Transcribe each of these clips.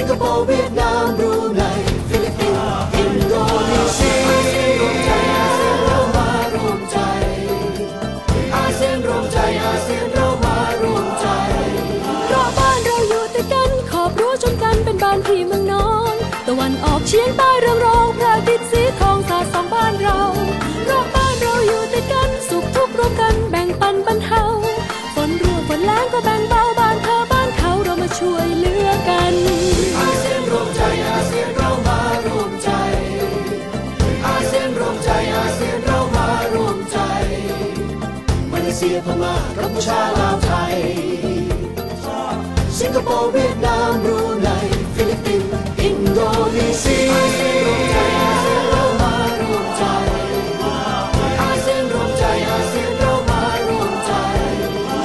สิงคโปร์เวียดนามบรูไนฟิลิปปินส์อินโดนีเซียรวมใจอาเซียนเรามารวมใจอาเซียนรวมใจอาเซียนเรามารวมใจเราบ้านเราอยู่ติดกันขอบรั้วชนกันเป็นบ้านพี่เมืองนอนตะวันออกเฉียงใต้เรืองรองพระอาทิตย์สี เซียพม่ากัมพูชาลาวไทย สิงคโปร์เวียดนามบรูไนฟิลิปปินส์อินโดนีเซียอาเซียนรวมใจอาเซียนรวมใจอาเซียนเข้ามารวมใจ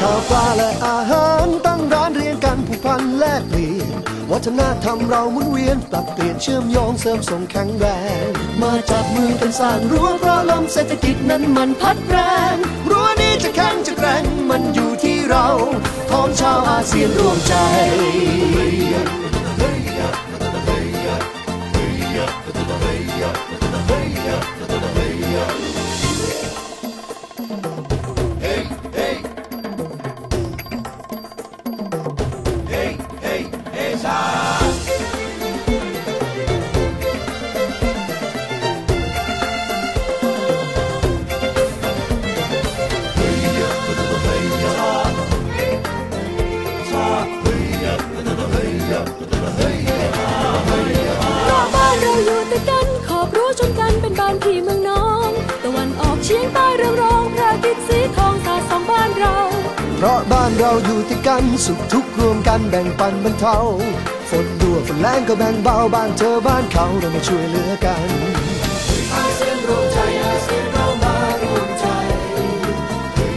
ข้าวปลาและอาหารตั้งร้านเรียนกันผูกพันแลกเปลี่ยน วัฒนธรรมเราหมุนเวียน ปรับเปลี่ยนเชื่อมโยงเสริมส่งแข็งแรง มาจับมือกันสร้างรั้วเพราะลมเศรษฐกิจนั้นมันพัดแรงรั้วนี้ ชาวอาเซียนรวมใจ ราะบ้านเราอยู่ติดกันสุขทุกข์รวมกันแบ่งปันบรรเทาฝนรั่วฝนแรงก็แบ่งเบาบ้านเธอบ้านเขาเรามาช่วยเหลือกันอาเซียนรวมใจอาเซียนเรามารวมใจ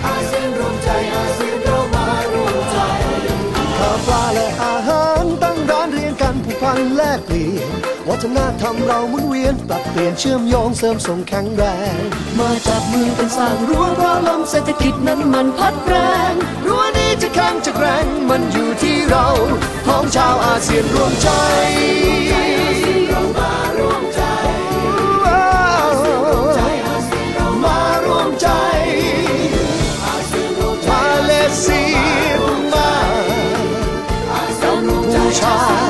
อาเซียนรวมใจอาเซียนเรามารวมใจข้าวปลาและอาหารตั้งร้านเรียนกันผูกพันแลกเปลี่ยนวัฒนธรรมเราหมุนเวียนปรับเปลี่ยนเชื่อมโยงเสริมส่งแข็งแรง มาจับมือกันสร้างรั้วเพราะลมเศรษฐกิจนั้นมันพัดแรง แข็งจะแกร่งมันอยู่ที่เราของชาวอาเซียนรวมใจเรามารวมใจว้าวใจอาเซียนรวมใจอาเซียนรวมใจมาเลเซียมาอาเซียนรวมใจบูชา